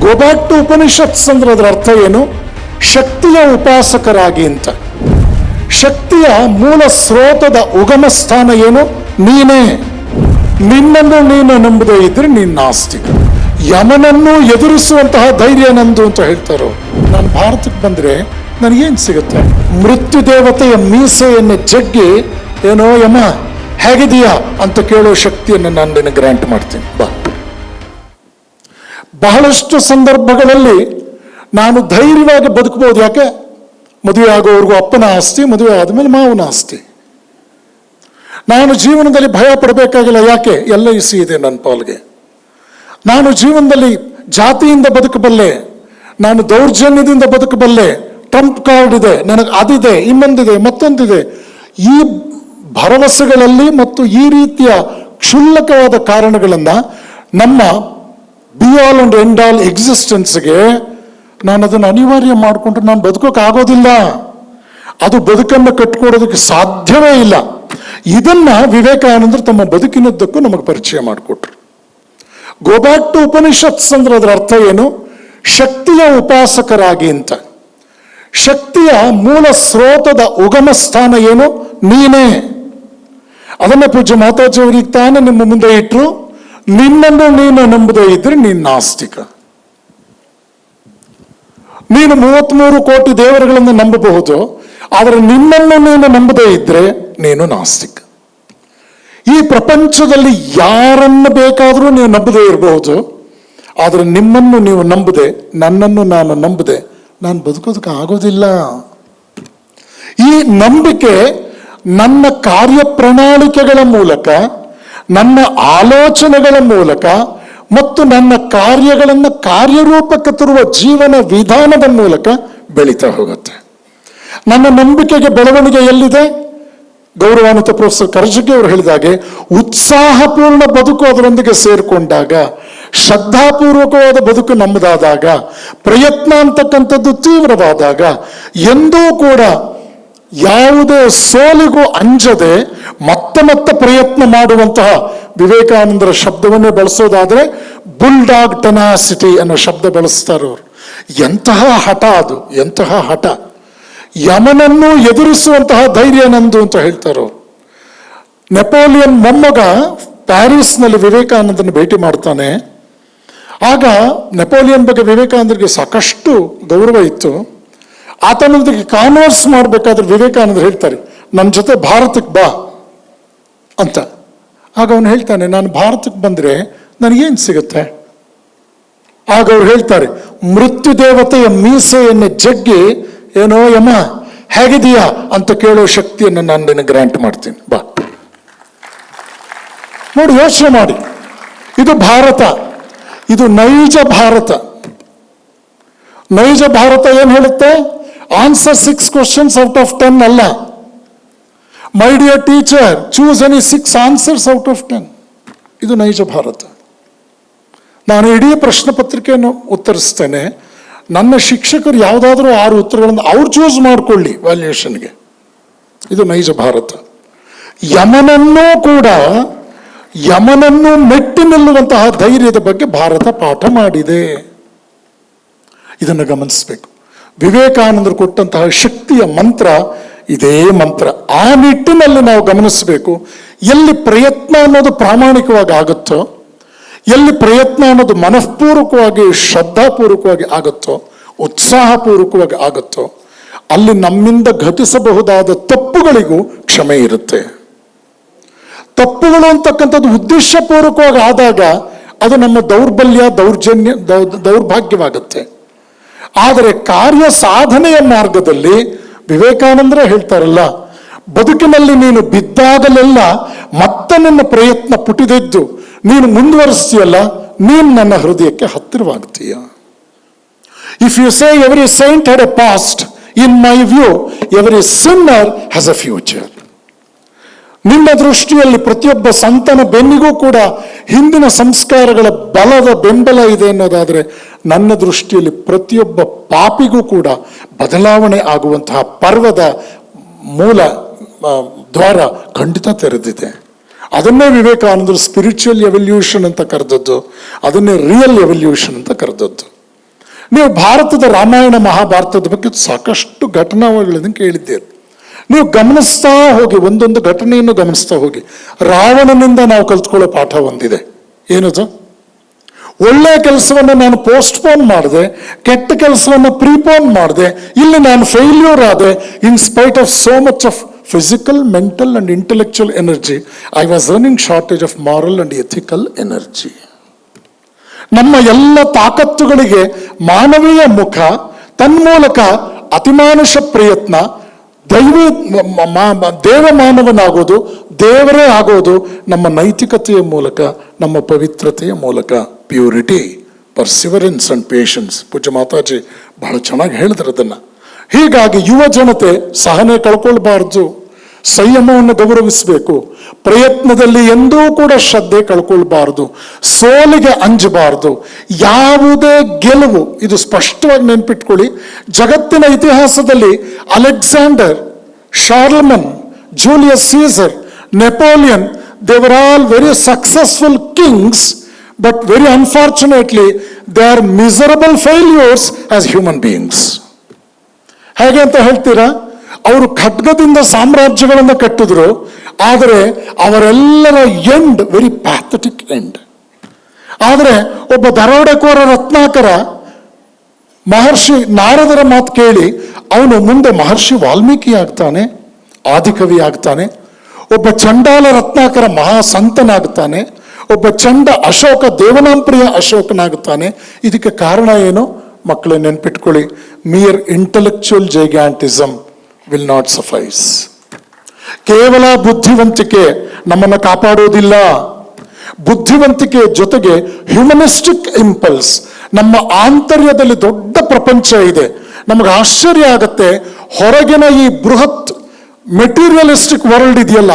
Go back to Upanishads ಅಂದ್ರೆ ಅದರ ಅರ್ಥ ಏನು? ಶಕ್ತಿಯ ಉಪಾಸಕರಾಗಿ ಅಂತ. ಶಕ್ತಿಯ ಮೂಲ ಸ್ರೋತದ ಉಗಮ ಸ್ಥಾನ ಏನು? ನೀನೇ. ನಿನ್ನನ್ನು ನೀನು ನಂಬದೇ ಇದ್ರೆ ನೀನು ನಾಸ್ತಿಕ. ಯಮನನ್ನು ಎದುರಿಸುವಂತಹ ಧೈರ್ಯ ನಂದು ಅಂತ ಹೇಳ್ತಾರೋ? ನಾನು ಭಾರತಕ್ಕೆ ಬಂದ್ರೆ ನನಗೇನು ಸಿಗುತ್ತೆ? ಮೃತ್ಯು ದೇವತೆಯ ಮೀಸೆಯನ್ನು ಜಗ್ಗಿ, ಏನೋ ಯಮ ಹೇಗಿದೆಯಾ ಅಂತ ಕೇಳೋ ಶಕ್ತಿಯನ್ನು ನಾನು ನಿನಗೆ ಗ್ರ್ಯಾಂಟ್ ಮಾಡ್ತೀನಿ. ಬಾ. ಬಹಳಷ್ಟು ಸಂದರ್ಭಗಳಲ್ಲಿ ನಾನು ಧೈರ್ಯವಾಗಿ ಬದುಕಬಹುದು. ಯಾಕೆ? ಮದುವೆ ಆಗೋವರೆಗೂ ಅಪ್ಪನ ಆಸ್ತಿ, ಮದುವೆ ಆದಮೇಲೆ ಮಾವನ ಆಸ್ತಿ. ನಾನು ಜೀವನದಲ್ಲಿ ಭಯ ಪಡಬೇಕಾಗಿಲ್ಲ. ಯಾಕೆ? ಎಲ್ಲ ಇಸಿ ಇದೆ ನನ್ನ ಪಾಲ್ಗೆ. ನಾನು ಜೀವನದಲ್ಲಿ ಜಾತಿಯಿಂದ ಬದುಕಬಲ್ಲೆ, ನಾನು ದೌರ್ಜನ್ಯದಿಂದ ಬದುಕಬಲ್ಲೆ, ಟ್ರಂಪ್ ಕಾರ್ಡ್ ಇದೆ, ನನಗೆ ಅದಿದೆ, ಇನ್ನೊಂದಿದೆ, ಮತ್ತೊಂದಿದೆ. ಈ ಭರವಸೆಗಳಲ್ಲಿ ಮತ್ತು ಈ ರೀತಿಯ ಕ್ಷುಲ್ಲಕವಾದ ಕಾರಣಗಳನ್ನು ನಮ್ಮ be all and end all ಎಕ್ಸಿಸ್ಟೆನ್ಸ್ಗೆ ನಾನು ಅದನ್ನು ಅನಿವಾರ್ಯ ಮಾಡಿಕೊಂಡ್ರೆ ನಾನು ಬದುಕೋಕ್ಕಾಗೋದಿಲ್ಲ ಅದು ಬದುಕನ್ನು ಕಟ್ಕೊಡೋದಕ್ಕೆ ಸಾಧ್ಯವೇ ಇಲ್ಲ. ಇದನ್ನ ವಿವೇಕಾನಂದರು ತಮ್ಮ ಬದುಕಿನದ್ದಕ್ಕೂ ನಮಗೆ ಪರಿಚಯ ಮಾಡಿಕೊಟ್ರು. ಗೋ ಬ್ಯಾಕ್ ಟು ಉಪನಿಷತ್ಸ್ ಅಂದ್ರೆ ಅದರ ಅರ್ಥ ಏನು? ಶಕ್ತಿಯ ಉಪಾಸಕರಾಗಿ ಅಂತ. ಶಕ್ತಿಯ ಮೂಲ ಸ್ರೋತದ ಉಗಮ ಸ್ಥಾನ ಏನು? ನೀನೇ. ಅದನ್ನ ಪೂಜ್ಯ ಮಾತಾಜಿಯವರಿಗೆ ತಾನೇ ನಿಮ್ಮ ಮುಂದೆ ಇಟ್ಟರು ನಿನ್ನನ್ನು ನೀನು ನಂಬದೇ ಇದ್ರೆ ನೀನು ನಾಸ್ತಿಕ. ನೀನು ಮೂವತ್ಮೂರು ಕೋಟಿ ದೇವರುಗಳನ್ನು ನಂಬಬಹುದು, ಆದರೆ ನಿನ್ನನ್ನು ನೀನು ನಂಬದೇ ಇದ್ರೆ ನೀನು ನಾಸ್ತಿಕ. ಈ ಪ್ರಪಂಚದಲ್ಲಿ ಯಾರನ್ನು ಬೇಕಾದರೂ ನೀವು ನಂಬದೇ ಇರಬಹುದು, ಆದರೆ ನಿಮ್ಮನ್ನು ನೀವು ನಂಬದೆ, ನನ್ನನ್ನು ನಾನು ನಂಬದೆ, ನಾನು ಬದುಕೋದಕ್ಕೆ ಆಗೋದಿಲ್ಲ. ಈ ನಂಬಿಕೆ ನನ್ನ ಕಾರ್ಯ ಪ್ರಣಾಳಿಕೆಗಳ ಮೂಲಕ ನನ್ನ ಆಲೋಚನೆಗಳ ಮೂಲಕ ಮತ್ತು ನನ್ನ ಕಾರ್ಯಗಳನ್ನು ಕಾರ್ಯರೂಪಕ್ಕೆ ತರುವ ಜೀವನ ವಿಧಾನದ ಮೂಲಕ ಬೆಳೀತಾ ಹೋಗುತ್ತೆ. ನನ್ನ ನಂಬಿಕೆಗೆ ಬೆಳವಣಿಗೆ ಎಲ್ಲಿದೆ? ಗೌರವಾನ್ವಿತ ಪ್ರೊಫೆಸರ್ ಕರ್ಜಗಿ ಅವರು ಹೇಳಿದಾಗೆ ಉತ್ಸಾಹಪೂರ್ಣ ಬದುಕು ಅದರೊಂದಿಗೆ ಸೇರಿಕೊಂಡಾಗ, ಶ್ರದ್ಧಾಪೂರ್ವಕವಾದ ಬದುಕು ನಮ್ಮದಾದಾಗ, ಪ್ರಯತ್ನ ಅಂತಕ್ಕಂಥದ್ದು ತೀವ್ರವಾದಾಗ, ಎಂದೂ ಕೂಡ ಯಾವುದೇ ಸೋಲಿಗೂ ಅಂಜದೆ ಮತ್ತೆ ಮತ್ತೆ ಪ್ರಯತ್ನ ಮಾಡುವಂತಹ ವಿವೇಕಾನಂದರ ಶಬ್ದವನ್ನೇ ಬಳಸೋದಾದರೆ, ಬುಲ್ಡಾಗ್ ಟೆನಾಸಿಟಿ ಅನ್ನೋ ಶಬ್ದ ಬಳಸ್ತಾರೆ ಅವರು. ಎಂತಹ ಹಠ ಅದು, ಎಂತಹ ಹಠ. ಯಮನನ್ನು ಎದುರಿಸುವಂತಹ ಧೈರ್ಯ ನಂದು ಅಂತ ಹೇಳ್ತಾರೆ ಅವರು. ನೆಪೋಲಿಯನ್ ಮೊಮ್ಮಗ ಪ್ಯಾರಿಸ್ನಲ್ಲಿ ವಿವೇಕಾನಂದನ ಭೇಟಿ ಮಾಡ್ತಾನೆ. ಆಗ ನೆಪೋಲಿಯನ್ ಬಗ್ಗೆ ವಿವೇಕಾನಂದರಿಗೆ ಸಾಕಷ್ಟು ಗೌರವ ಇತ್ತು. ಆತನೊಂದಿಗೆ ಕಾನ್ವರ್ಸ್ ಮಾಡಬೇಕಾದ್ರೆ ವಿವೇಕಾನಂದರು ಹೇಳ್ತಾರೆ ನನ್ನ ಜೊತೆ ಭಾರತಕ್ಕೆ ಬಾ ಅಂತ. ಆಗ ಅವನು ಹೇಳ್ತಾನೆ, ನಾನು ಭಾರತಕ್ಕೆ ಬಂದರೆ ನನಗೇನು ಸಿಗುತ್ತೆ? ಆಗ ಅವ್ರು ಹೇಳ್ತಾರೆ, ಮೃತ್ಯು ದೇವತೆಯ ಮೀಸೆಯನ್ನು ಜಗ್ಗಿ, ಏನೋ ಯಮ, ಹೇಗಿದೆಯಾ ಅಂತ ಕೇಳೋ ಶಕ್ತಿಯನ್ನು ನಾನು ನಿನಗೆ ಗ್ರ್ಯಾಂಟ್ ಮಾಡ್ತೀನಿ, ಬಾ. ನೋಡಿ, ಯೋಚನೆ ಮಾಡಿ. ಇದು ಭಾರತ, ಇದು ನೈಜ ಭಾರತ. ನೈಜ ಭಾರತ ಏನು ಹೇಳುತ್ತೆ? Answer six questions out of ten ಅಲ್ಲ. My dear teacher choose any six answers out of ten ಇದು ನೈಜ ಭಾರತ. ನಾನು ಇಡೀ ಪ್ರಶ್ನೆ ಪತ್ರಿಕೆಯನ್ನು ಉತ್ತರಿಸ್ತೇನೆ. ನನ್ನ ಶಿಕ್ಷಕರು ಯಾವುದಾದ್ರೂ ಆರು ಉತ್ತರಗಳನ್ನು ಅವ್ರು ಚೂಸ್ ಮಾಡಿಕೊಳ್ಳಿ ವ್ಯಾಲ್ಯೂಯೇಷನ್ಗೆ ಇದು ನೈಜ ಭಾರತ. ಯಮನನ್ನೂ ಕೂಡ, ಯಮನನ್ನು ಮೆಟ್ಟಿ ನಿಲ್ಲುವಂತಹ ಧೈರ್ಯದ ಬಗ್ಗೆ ಭಾರತ ಪಾಠ ಮಾಡಿದೆ. ಇದನ್ನು ಗಮನಿಸಬೇಕು. ವಿವೇಕಾನಂದರು ಕೊಟ್ಟಂತಹ ಶಕ್ತಿಯ ಮಂತ್ರ ಇದೇ ಮಂತ್ರ. ಆ ನಿಟ್ಟಿನಲ್ಲಿ ನಾವು ಗಮನಿಸಬೇಕು, ಎಲ್ಲಿ ಪ್ರಯತ್ನ ಅನ್ನೋದು ಪ್ರಾಮಾಣಿಕವಾಗಿ ಆಗುತ್ತೋ, ಎಲ್ಲಿ ಪ್ರಯತ್ನ ಅನ್ನೋದು ಮನಃಪೂರ್ವಕವಾಗಿ, ಶ್ರದ್ಧಾಪೂರ್ವಕವಾಗಿ ಆಗುತ್ತೋ, ಉತ್ಸಾಹಪೂರ್ವಕವಾಗಿ ಆಗುತ್ತೋ, ಅಲ್ಲಿ ನಮ್ಮಿಂದ ಘಟಿಸಬಹುದಾದ ತಪ್ಪುಗಳಿಗೂ ಕ್ಷಮೆ ಇರುತ್ತೆ. ತಪ್ಪುಗಳು ಅಂತಕ್ಕಂಥದ್ದು ಉದ್ದೇಶಪೂರ್ವಕವಾಗಿ ಆದಾಗ ಅದು ನಮ್ಮ ದೌರ್ಬಲ್ಯ, ದೌರ್ಜನ್ಯ, ದೌರ್ಭಾಗ್ಯವಾಗುತ್ತೆ. ಆದರೆ ಕಾರ್ಯ ಸಾಧನೆಯ ಮಾರ್ಗದಲ್ಲಿ ವಿವೇಕಾನಂದರೇ ಹೇಳ್ತಾರಲ್ಲ, ಬದುಕಿನಲ್ಲಿ ನೀನು ಬಿದ್ದಾಗಲೆಲ್ಲ ಮತ್ತೆ ನನ್ನ ಪ್ರಯತ್ನ ಪುಟಿದೆದ್ದು, ನೀನು ಮುಂದುವರಿಸ್ತೀಯಲ್ಲ, ನೀನು ನನ್ನ ಹೃದಯಕ್ಕೆ ಹತ್ತಿರವಾಗ್ತೀಯ. If you say every saint had a past in my view every sinner has a future ನಿಮ್ಮ ದೃಷ್ಟಿಯಲ್ಲಿ ಪ್ರತಿಯೊಬ್ಬ ಸಂತನ ಬೆನ್ನಿಗೂ ಕೂಡ ಹಿಂದಿನ ಸಂಸ್ಕಾರಗಳ ಬಲದ ಬೆಂಬಲ ಇದೆ ಅನ್ನೋದಾದರೆ ನನ್ನ ದೃಷ್ಟಿಯಲ್ಲಿ ಪ್ರತಿಯೊಬ್ಬ ಪಾಪಿಗೂ ಕೂಡ ಬದಲಾವಣೆ ಆಗುವಂತಹ ಪರ್ವದ ಮೂಲ ದ್ವಾರ ಖಂಡಿತ ತೆರೆದಿದೆ. ಅದನ್ನೇ ವಿವೇಕಾನಂದರು ಸ್ಪಿರಿಚುವಲ್ ಎವಲ್ಯೂಷನ್ ಅಂತ ಕರೆದದ್ದು, ಅದನ್ನೇ ರಿಯಲ್ ಎವಲ್ಯೂಷನ್ ಅಂತ ಕರೆದದ್ದು. ನೀವು ಭಾರತದ ರಾಮಾಯಣ ಮಹಾಭಾರತದ ಬಗ್ಗೆ ಸಾಕಷ್ಟು ಘಟನಾವಳಿಗಳನ್ನು ಕೇಳಿದ್ದೀರಿ. ನೀವು ಗಮನಿಸ್ತಾ ಹೋಗಿ, ಒಂದೊಂದು ಘಟನೆಯನ್ನು ಗಮನಿಸ್ತಾ ಹೋಗಿ. ರಾವಣನಿಂದ ನಾವು ಕಲ್ತ್ಕೊಳ್ಳೋ ಪಾಠ ಒಂದಿದೆ. ಏನದು? ಒಳ್ಳೆಯ ಕೆಲಸವನ್ನು ನಾನು ಪೋಸ್ಟ್ಪೋನ್ ಮಾಡಿದೆ, ಕೆಟ್ಟ ಕೆಲಸವನ್ನು ಪ್ರೀಪೋನ್ ಮಾಡಿದೆ, ಇಲ್ಲಿ ನಾನು ಫೇಲ್ಯೂರ್ ಆದೆ in spite of so much of physical mental and intellectual energy I was running shortage of moral and ethical energy ನಮ್ಮ ಎಲ್ಲ ತಾಕತ್ತುಗಳಿಗೆ ಮಾನವೀಯ ಮುಖ, ತನ್ಮೂಲಕ ಅತಿಮಾನುಷ ಪ್ರಯತ್ನ ದೈವಿ ದೇವ ಮಾನವನಾಗೋದು, ದೇವರೇ ಆಗೋದು ನಮ್ಮ ನೈತಿಕತೆಯ ಮೂಲಕ, ನಮ್ಮ ಪವಿತ್ರತೆಯ ಮೂಲಕ. ಪ್ಯೂರಿಟಿ ಪರ್ಸಿವರೆನ್ಸ್ ಅಂಡ್ ಪೇಷನ್ಸ್ ಪೂಜ್ಯ ಮಾತಾಜಿ, ಬಹಳ ಚೆನ್ನಾಗಿ ಹೇಳಿದ್ರು ಅದನ್ನು. ಹೀಗಾಗಿ ಯುವ ಜನತೆ ಸಹನೆ ಕಳ್ಕೊಳ್ಬಾರ್ದು. ಸಂಯಮವನ್ನು ಗೌರವಿಸಬೇಕು. ಪ್ರಯತ್ನದಲ್ಲಿ ಎಂದೂ ಕೂಡ ಶ್ರದ್ಧೆ ಕಳ್ಕೊಳ್ಬಾರ್ದು. ಸೋಲಿಗೆ ಅಂಜಬಾರ್ದು. ಯಾವುದೇ ಗೆಲುವು, ಇದು ಸ್ಪಷ್ಟವಾಗಿ ನೆನ್ಪಿಟ್ಕೊಳ್ಳಿ. ಜಗತ್ತಿನ ಇತಿಹಾಸದಲ್ಲಿ Alexander, Charlemagne, Julius Caesar, Napoleon they were all very successful kings but very unfortunately they are miserable failures as human beings ಹೇಗೆ ಅಂತ ಹೇಳ್ತೀರಾ? ಅವರು ಖಡ್ಗದಿಂದ ಸಾಮ್ರಾಜ್ಯಗಳನ್ನು ಕಟ್ಟಿದ್ರು, ಆದರೆ ಅವರೆಲ್ಲರ ಎಂಡ್ ವೆರಿ ಪ್ಯಾಥಟಿಕ್ ಎಂಡ್ ಆದರೆ ಒಬ್ಬ ದರೋಡೆಕೋರ ರತ್ನಾಕರ ಮಹರ್ಷಿ ನಾರದರ ಮಾತು ಕೇಳಿ, ಅವನು ಮುಂದೆ ಮಹರ್ಷಿ ವಾಲ್ಮೀಕಿ ಆಗ್ತಾನೆ, ಆದಿಕವಿ ಆಗ್ತಾನೆ, ಒಬ್ಬ ಚಂಡಾಲ ರತ್ನಾಕರ ಮಹಾ ಸಂತನಾಗ್ತಾನೆ ಒಬ್ಬ ಚಂಡ ಅಶೋಕ ದೇವನಾಂಪ್ರಿಯ ಅಶೋಕನಾಗುತ್ತಾನೆ ಇದಕ್ಕೆ ಕಾರಣ ಏನು? ಮಕ್ಕಳೇ ನೆನ್ಪಿಟ್ಕೊಳ್ಳಿ mere intellectual gigantism will not suffice ಕೇವಲ ಬುದ್ಧಿವಂತಿಕೆ ನಮ್ಮನ್ನು ಕಾಪಾಡೋದಿಲ್ಲ ಬುದ್ಧಿವಂತಿಕೆ ಜೊತೆಗೆ ಹ್ಯೂಮನಿಸ್ಟಿಕ್ ಇಂಪಲ್ಸ್ ನಮ್ಮ ಆಂತರ್ಯದಲ್ಲಿ ದೊಡ್ಡ ಪ್ರಪಂಚ ಇದೆ. ನಮಗೆ ಆಶ್ಚರ್ಯ ಆಗತ್ತೆ, ಹೊರಗಿನ ಈ ಬೃಹತ್ ಮೆಟೀರಿಯಲಿಸ್ಟಿಕ್ ವರ್ಲ್ಡ್ ಇದೆಯಲ್ಲ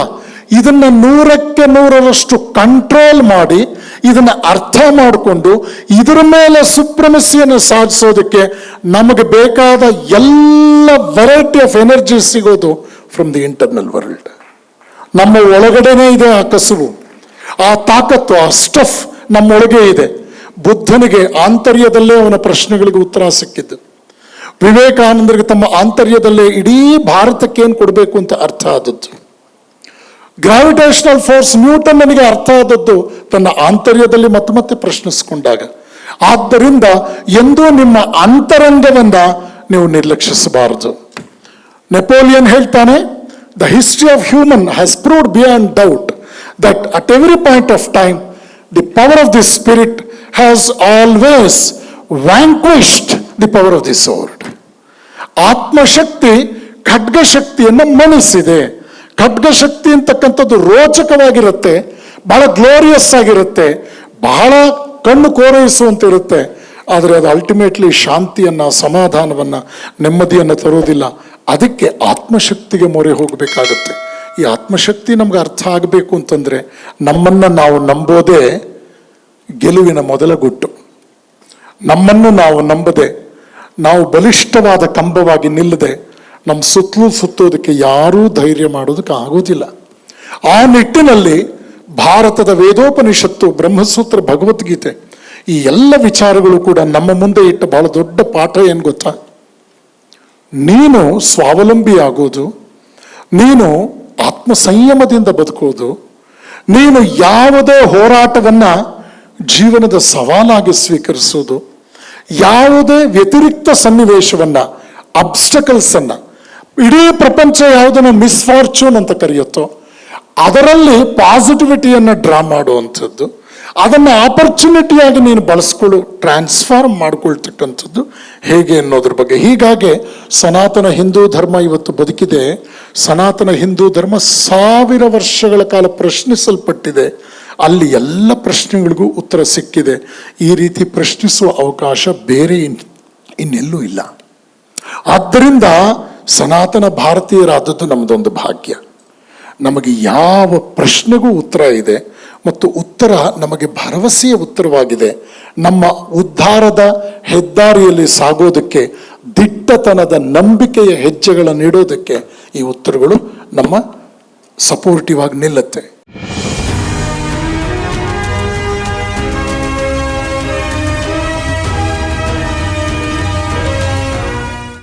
ಇದನ್ನ ನೂರಕ್ಕೆ ನೂರರಷ್ಟು ಕಂಟ್ರೋಲ್ ಮಾಡಿ ಇದನ್ನು ಅರ್ಥ ಮಾಡಿಕೊಂಡು ಇದರ ಮೇಲೆ ಸುಪ್ರಮಸಿಯನ್ನು ಸಾಧಿಸೋದಕ್ಕೆ ನಮಗೆ ಬೇಕಾದ ಎಲ್ಲ ವೆರೈಟಿ ಆಫ್ ಎನರ್ಜಿ ಸಿಗೋದು ಫ್ರಮ್ ದಿ ಇಂಟರ್ನಲ್ ವರ್ಲ್ಡ್ ನಮ್ಮ ಒಳಗಡೆನೇ ಇದೆ ಆ ಕಸುವು ಆ ತಾಕತ್ತು, ಆ ಸ್ಟಫ್ ನಮ್ಮೊಳಗೆ ಇದೆ. ಬುದ್ಧನಿಗೆ ಆಂತರ್ಯದಲ್ಲೇ ಅವನ ಪ್ರಶ್ನೆಗಳಿಗೆ ಉತ್ತರ ಸಿಕ್ಕಿದ್ದು. ವಿವೇಕಾನಂದರಿಗೆ ತಮ್ಮ ಆಂತರ್ಯದಲ್ಲೇ ಇಡೀ ಭಾರತಕ್ಕೆ ಏನು ಕೊಡಬೇಕು ಅಂತ ಅರ್ಥ ಆದದ್ದು. ಗ್ರಾವಿಟೇಷನಲ್ ಫೋರ್ಸ್ ನ್ಯೂಟನ್ ನನಗೆ ಅರ್ಥ ಆದದ್ದು ತನ್ನ ಆಂತರ್ಯದಲ್ಲಿ ಮತ್ತೆ ಮತ್ತೆ ಪ್ರಶ್ನಿಸಿಕೊಂಡಾಗ. ಆದ್ದರಿಂದ ಎಂದೂ ನಿಮ್ಮ ಅಂತರಂಗವನ್ನ ನೀವು ನಿರ್ಲಕ್ಷಿಸಬಾರದು. ನೆಪೋಲಿಯನ್ ಹೇಳ್ತಾನೆ the history of human has proved beyond doubt that at every point of time the power of the spirit has always vanquished the power of the sword ಆತ್ಮಶಕ್ತಿ ಖಡ್ಗಶಕ್ತಿಯನ್ನು ಮಣಿಸಿದೆ. ಖಡ್ಗಶಕ್ತಿ ಅಂತಕ್ಕಂಥದ್ದು ರೋಚಕವಾಗಿರುತ್ತೆ, ಬಹಳ ಗ್ಲೋರಿಯಸ್ ಆಗಿರುತ್ತೆ, ಬಹಳ ಕಣ್ಣು ಕೋರೈಸುವಂತಿರುತ್ತೆ, ಆದರೆ ಅದು ಅಲ್ಟಿಮೇಟ್ಲಿ ಶಾಂತಿಯನ್ನ, ಸಮಾಧಾನವನ್ನ, ನೆಮ್ಮದಿಯನ್ನು ತರೋದಿಲ್ಲ ಅದಕ್ಕೆ ಆತ್ಮಶಕ್ತಿಗೆ ಮೊರೆ ಹೋಗಬೇಕಾಗುತ್ತೆ. ಈ ಆತ್ಮಶಕ್ತಿ ನಮ್ಗೆ ಅರ್ಥ ಆಗಬೇಕು ಅಂತಂದರೆ ನಮ್ಮನ್ನು ನಾವು ನಂಬೋದೇ ಗೆಲುವಿನ ಮೊದಲ ಗುಟ್ಟು. ನಮ್ಮನ್ನು ನಾವು ನಂಬದೆ, ನಾವು ಬಲಿಷ್ಠವಾದ ಕಂಬವಾಗಿ ನಿಲ್ಲದೆ ನಮ್ಮ ಸುತ್ತಲೂ ಸುತ್ತೋದಕ್ಕೆ ಯಾರೂ ಧೈರ್ಯ ಮಾಡೋದಕ್ಕೆ ಆಗೋದಿಲ್ಲ. ಆ ನಿಟ್ಟಿನಲ್ಲಿ ಭಾರತದ ವೇದೋಪನಿಷತ್ತು, ಬ್ರಹ್ಮಸೂತ್ರ, ಭಗವದ್ಗೀತೆ ಈ ಎಲ್ಲ ವಿಚಾರಗಳು ಕೂಡ ನಮ್ಮ ಮುಂದೆ ಇಟ್ಟ ಬಹಳ ದೊಡ್ಡ ಪಾಠ ಏನು ಗೊತ್ತಾ? ನೀನು ಸ್ವಾವಲಂಬಿ ಆಗೋದು, ನೀನು ಆತ್ಮ ಸಂಯಮದಿಂದ ಬದುಕೋದು, ನೀನು ಯಾವುದೇ ಹೋರಾಟವನ್ನ ಜೀವನದ ಸವಾಲಾಗಿ ಸ್ವೀಕರಿಸೋದು, ಯಾವುದೇ ವ್ಯತಿರಿಕ್ತ ಸನ್ನಿವೇಶವನ್ನ ಅಬ್ಸ್ಟಕಲ್ಸ್ ಅನ್ನ ಇಡೀ ಪ್ರಪಂಚ ಯಾವುದನ್ನು ಮಿಸ್ಫಾರ್ಚೂನ್ ಅಂತ ಕರೆಯುತ್ತೋ, ಅದರಲ್ಲಿ ಪಾಸಿಟಿವಿಟಿಯನ್ನು ಡ್ರಾ ಮಾಡುವಂಥದ್ದು, ಅದನ್ನು ಆಪರ್ಚುನಿಟಿಯಾಗಿ ನೀನು ಬಳಸ್ಕೊಳ್ಳು ಟ್ರಾನ್ಸ್ಫಾರ್ಮ್ ಮಾಡಿಕೊಳ್ತಕ್ಕಂಥದ್ದು ಹೇಗೆ ಅನ್ನೋದ್ರ ಬಗ್ಗೆ. ಹೀಗಾಗಿ ಸನಾತನ ಹಿಂದೂ ಧರ್ಮ ಇವತ್ತು ಬದುಕಿದೆ. ಸನಾತನ ಹಿಂದೂ ಧರ್ಮ ಸಾವಿರ ವರ್ಷಗಳ ಕಾಲ ಪ್ರಶ್ನಿಸಲ್ಪಟ್ಟಿದೆ. ಅಲ್ಲಿ ಎಲ್ಲ ಪ್ರಶ್ನೆಗಳಿಗೂ ಉತ್ತರ ಸಿಕ್ಕಿದೆ. ಈ ರೀತಿ ಪ್ರಶ್ನಿಸುವ ಅವಕಾಶ ಬೇರೆ ಇನ್ ಇನ್ನೆಲ್ಲೂ ಇಲ್ಲ. ಆದ್ದರಿಂದ ಸನಾತನ ಭಾರತೀಯರಾದದ್ದು ನಮ್ಮದೊಂದು ಭಾಗ್ಯ. ನಮಗೆ ಯಾವ ಪ್ರಶ್ನೆಗೂ ಉತ್ತರ ಇದೆ ಮತ್ತು ಉತ್ತರ ನಮಗೆ ಭರವಸೆಯ ಉತ್ತರವಾಗಿದೆ. ನಮ್ಮ ಉದ್ಧಾರದ ಹೆದ್ದಾರಿಯಲ್ಲಿ ಸಾಗೋದಕ್ಕೆ, ದಿಟ್ಟತನದ ನಂಬಿಕೆಯ ಹೆಜ್ಜೆಗಳನ್ನು ನೀಡೋದಕ್ಕೆ ಈ ಉತ್ತರಗಳು ನಮ್ಮ ಸಪೋರ್ಟಿವ್ ಆಗಿ ನಿಲ್ಲುತ್ತೆ.